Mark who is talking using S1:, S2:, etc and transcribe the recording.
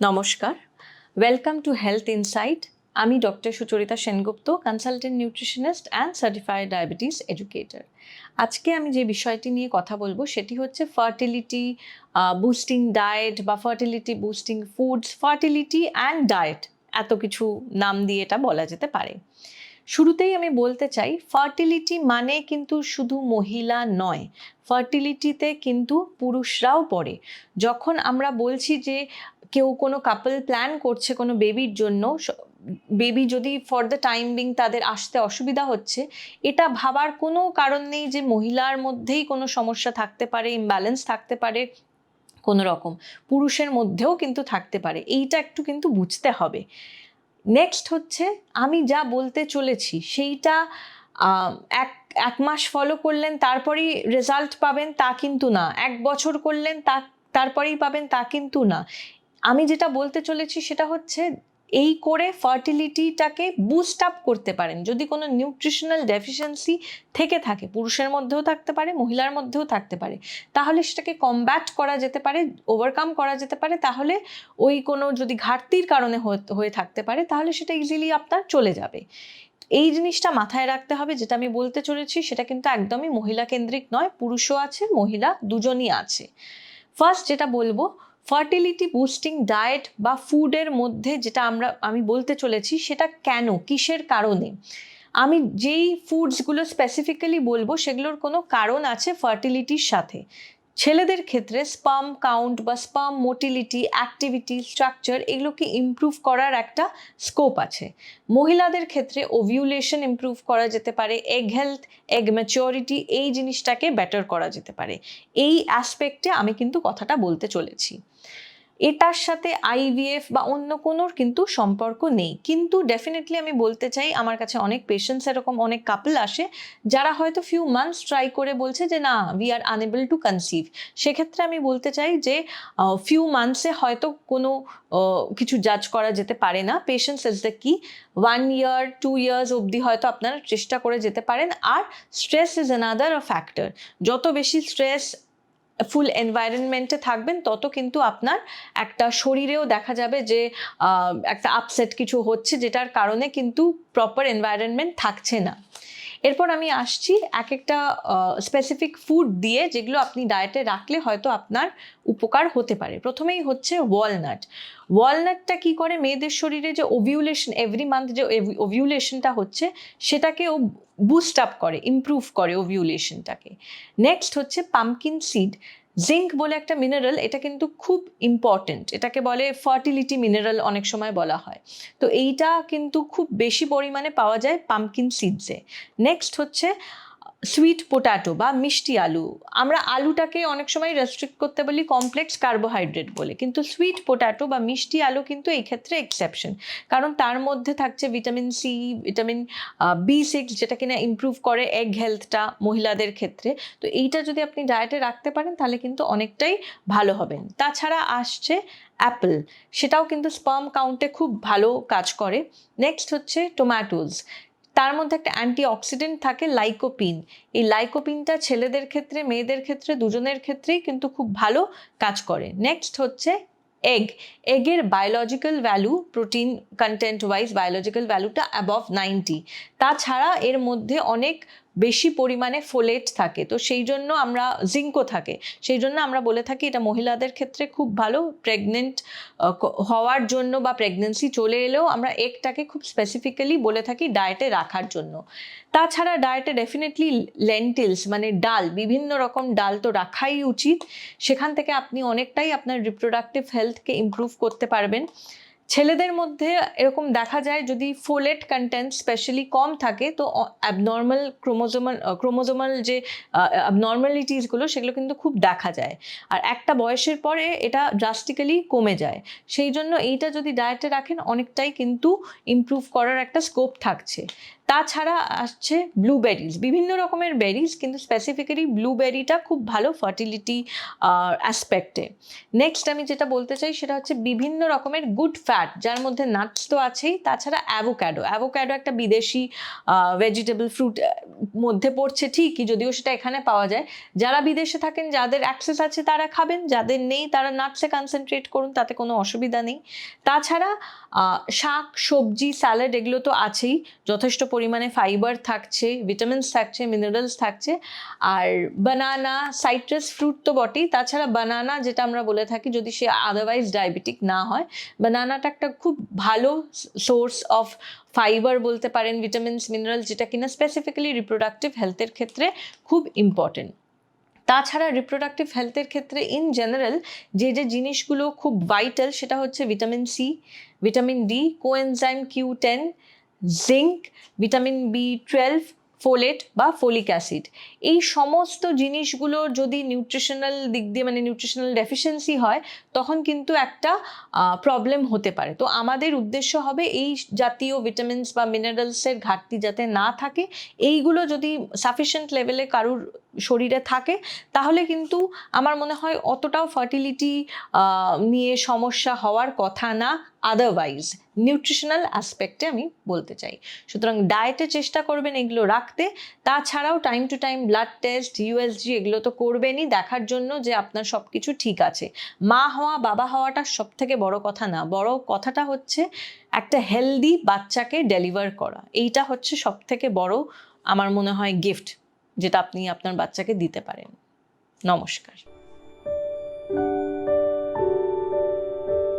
S1: নমস্কার। Welcome to health insight আমি doctor Sucharita Sengupta consultant nutritionist and certified diabetes educator আজকে আমি যে বিষয়টি নিয়ে কথা বলব, সেটি হচ্ছে ফার্টিলিটি বুস্টিং ডায়েট বা fertility boosting foods fertility and diet এত কিছু নাম দিয়ে এটা বলা যেতে পারে। শুরুতেই আমি বলতে চাই ফার্টিলিটি মানে কিন্তু শুধু মহিলা নয় ফার্টিলিটিতে কিন্তু পুরুষরাও পড়ে। যখন আমরা বলছি যে কেউ কোনো কাপল প্ল্যান করছে কোনো বেবির জন্য বেবি যদি ফর দ্য টাইম বিং তাদের আসতে অসুবিধা হচ্ছে, এটা ভাবার কোনো কারণ নেই যে মহিলার মধ্যেই কোনো সমস্যা থাকতে পারে ইমব্যালেন্স থাকতে পারে, কোনো রকম। পুরুষের মধ্যেও কিন্তু থাকতে পারে, এইটা একটু কিন্তু বুঝতে হবে। নেক্সট হচ্ছে, আমি যা বলতে চলেছি সেইটা এক এক মাস ফলো করলেন, তারপরেই রেজাল্ট পাবেন তা কিন্তু না। এক বছর করলেন, তা, তারপরেই পাবেন তা কিন্তু না। আমি যেটা বলতে চলেছি সেটা হচ্ছে এই করে ফার্টিলিটিটাকে বুস্ট আপ করতে পারেন। যদি কোনো নিউট্রিশনাল ডেফিসিয়েন্সি থেকে থাকে, পুরুষের মধ্যেও থাকতে পারে, মহিলার মধ্যেও থাকতে পারে, তাহলে সেটাকে কমব্যাট করা যেতে পারে ওভারকাম করা যেতে পারে, তাহলে ওই কোনো যদি ঘাটতির কারণে হয়ে- থাকতে পারে, তাহলে সেটা ইজিলি আপনার চলে যাবে। এই জিনিসটা মাথায় রাখতে হবে, যেটা আমি বলতে চলেছি, সেটা কিন্তু একদমই মহিলা কেন্দ্রিক নয়, পুরুষও আছে, মহিলা দুজনই আছে। ফার্স্ট যেটা বলব ফার্টিলিটি বুস্টিং ডায়েট বা ফুডের মধ্যে যেটা আমরা, আমি বলতে চলেছি সেটা কেন, কিসের কারণে? আমি যেই ফুডসগুলো স্পেসিফিক্যালি বলব সেগুলোর কোনো কারণ আছে ফার্টিলিটির সাথে। ছেলেদের ক্ষেত্রে স্পাম কাউন্ট বা স্পাম মোটিলিটি অ্যাক্টিভিটি স্ট্রাকচার এগুলোকে ইম্প্রুভ করার একটা স্কোপ আছে। মহিলাদের ক্ষেত্রে ওভিউলেশন ইম্প্রুভ করা যেতে পারে এগ হেলথ এগ ম্যাচিওরিটি এই জিনিসটাকে বেটার করা যেতে পারে। এই অ্যাসপেক্টে আমি কিন্তু কথাটা বলতে চলেছি। এটার সাথে আইভিএফ বা অন্য কোনোর কিন্তু সম্পর্ক নেই। কিন্তু ডেফিনেটলি আমি বলতে চাই, আমার কাছে অনেক পেশেন্টস এরকম অনেক কাপল আসে, যারা হয়তো ফিউ মান্থস ট্রাই করে বলছে যে, না we are unable to conceive সেক্ষেত্রে আমি বলতে চাই যে ফিউ মান্থসে হয়তো কোনো কিছু জাজ করা যেতে পারে না। Patience is the key one year two years অবধি হয়তো আপনারা চেষ্টা করে যেতে পারেন। আর স্ট্রেস ইজ অ্যানাদার ফ্যাক্টর যত বেশি স্ট্রেস ফুল এনভায়রনমেন্টে থাকবেন, তত কিন্তু আপনার একটা শরীরেও দেখা যাবে যে একটা আপসেট কিছু হচ্ছে, যেটার কারণে কিন্তু প্রপার এনভায়রনমেন্ট থাকছে না। এরপর আমি আসছি এক একটা স্পেসিফিক ফুড দিয়ে যেগুলো আপনি ডায়েটে রাখলে হয়তো আপনার উপকার হতে পারে। প্রথমেই হচ্ছে ওয়ালনাট ওয়ালনাটটা কি করে? মেয়েদের শরীরে যে ওভিউলেশন এভরি মান্থ যে ওভিউলেশনটা হচ্ছে সেটাকে ও বুস্ট আপ করে ইমপ্রুভ করে ওভিউলেশনটাকে নেক্সট হচ্ছে পামকিন সিড জিঙ্ক বলে একটা মিনারেল এটা কিন্তু খুব ইম্পর্টেন্ট এটাকে বলে ফার্টিলিটি মিনারেল অনেক সময় বলা হয়। তো এইটা কিন্তু খুব বেশি পরিমাণে পাওয়া যায় পামকিন সিডসে নেক্সট হচ্ছে সুইট পোটাটো বা মিষ্টি আলু। আমরা আলুটাকে অনেক সময় রেস্ট্রিক্ট করতে বলি কমপ্লেক্স কার্বোহাইড্রেট বলে। কিন্তু সুইট পোটাটো বা মিষ্টি আলু কিন্তু এই ক্ষেত্রে এক্সেপশন কারণ তার মধ্যে থাকছে vitamin C vitamin B six যেটা কিনা ইমপ্রুভ করে এগ হেলথটা মহিলাদের ক্ষেত্রে। তো এইটা যদি আপনি ডায়েটে রাখতে পারেন, তাহলে কিন্তু অনেকটাই ভালো হবেন তাছাড়া আসছে অ্যাপেল সেটাও কিন্তু স্পার্ম কাউন্টে খুব ভালো কাজ করে। নেক্সট হচ্ছে টোম্যাটোজ তার মধ্যে একটা অ্যান্টি অক্সিডেন্ট থাকে লাইকোপিন এই লাইকোপিনটা ছেলেদের ক্ষেত্রে, মেয়েদের ক্ষেত্রে, দুজনের ক্ষেত্রেই কিন্তু খুব ভালো কাজ করে। নেক্সট হচ্ছে egg এগের biological value protein content wise biological ভ্যালুটা অ্যাবভ নাইনটি তাছাড়া এর মধ্যে অনেক বেশি পরিমাণে ফোলেট থাকে। তো সেই জন্য আমরা জিঙ্কও থাকে। সেই জন্য আমরা বলে থাকি এটা মহিলাদের ক্ষেত্রে খুব ভালো। প্রেগনেন্ট হওয়ার জন্য বা প্রেগনেন্সি চলে এলেও আমরা একটাকে খুব স্পেসিফিক্যালি বলে থাকি ডায়েটে রাখার জন্য। তাছাড়া ডায়েটে ডেফিনেটলি লেন্টিলস মানে ডাল, বিভিন্ন রকম ডাল তো রাখাই উচিত। সেখান থেকে আপনি অনেকটাই আপনার রিপ্রোডাক্টিভ হেলথকে ইমপ্রুভ করতে পারবেন। ছেলেদের মধ্যে এরকম দেখা যায় যদি ফোলেট কন্টেন্ট স্পেশালি কম থাকে, তো অ্যাবনর্মাল ক্রোমোজোমাল ক্রোমোজোমাল যে অ্যাবনর্মালিটিসগুলো সেগুলো কিন্তু খুব দেখা যায়। আর একটা বয়সের পরে এটা ড্রাস্টিক্যালি কমে যায়। সেই জন্য এইটা যদি ডায়েটে রাখেন, অনেকটাই কিন্তু ইমপ্রুভ করার একটা স্কোপ থাকছে। তাছাড়া আসছে ব্লুবেরিজ বিভিন্ন রকমের বেরিজ কিন্তু স্পেসিফিক্যালি ব্লুবেরিটা খুব ভালো ফার্টিলিটি অ্যাসপেক্টে নেক্সট আমি যেটা বলতে চাই সেটা হচ্ছে বিভিন্ন রকমের গুড ফ্যাট যার মধ্যে নাটস তো আছেই, তাছাড়া অ্যাভোক্যাডো অ্যাভোক্যাডো একটা বিদেশি ভেজিটেবল ফ্রুট মধ্যে পড়ছে ঠিকই, যদিও সেটা এখানে পাওয়া যায়। যারা বিদেশে থাকেন, যাদের অ্যাক্সেস আছে তারা খাবেন, যাদের নেই তারা নাটসে কনসেন্ট্রেট করুন, তাতে কোনো অসুবিধা নেই। তাছাড়া শাক, সবজি স্যালাড এগুলো তো আছেই, যথেষ্ট পরিমাণে ফাইবার থাকছে ভিটামিনস থাকছে মিনারেলস থাকছে, আর বানানা সাইট্রাস ফ্রুট তো বটেই। তাছাড়া বানানা যেটা আমরা বলে থাকি, যদি সে আদারওয়াইজ ডায়াবেটিক না হয় বানানাটা একটা খুব ভালো সোর্স অফ ফাইবার বলতে পারেন ভিটামিনস মিনারেল যেটা কিনা স্পেসিফিক্যালি রিপ্রোডাক্টিভ হেলথের ক্ষেত্রে খুব ইম্পর্টেন্ট তাছাড়া রিপ্রোডাক্টিভ হেলথের ক্ষেত্রে ইন জেনারেল যে যে জিনিসগুলো খুব ভাইটাল সেটা হচ্ছে vitamin C vitamin D coenzyme Q ten zinc vitamin B twelve folate বা ফোলিক অ্যাসিড এই সমস্ত জিনিসগুলোর যদি নিউট্রিশনাল দিক দিয়ে মানে নিউট্রিশনাল ডেফিসিয়েন্সি হয়, তখন কিন্তু একটা প্রবলেম হতে পারে। তো আমাদের উদ্দেশ্য হবে এই জাতীয় ভিটামিনস বা মিনারেলসের ঘাটতি যাতে না থাকে, এইগুলো যদি সাফিসিয়েন্ট লেভেলে কারুর শরীরে থাকে, তাহলে কিন্তু আমার মনে হয় অতটাও ফার্টিলিটি নিয়ে সমস্যা হওয়ার কথা না আদারওয়াইজ নিউট্রিশনাল অ্যাসপেক্টে আমি বলতে চাই। সুতরাং ডায়েটে চেষ্টা করবেন এগুলো রাখতে। তাছাড়াও time to time blood test USG এগুলো তো করবেনই। দেখার জন্য যে আপনার সব কিছু ঠিক আছে। মা হওয়া, বাবা হওয়াটা সব থেকে বড় কথা না। বড় কথাটা হচ্ছে একটা হেলদি বাচ্চাকে ডেলিভার করা। এইটা হচ্ছে সব থেকে বড় আমার মনে হয় গিফট যেটা আপনি আপনার বাচ্চাকে দিতে পারেন। নমস্কার।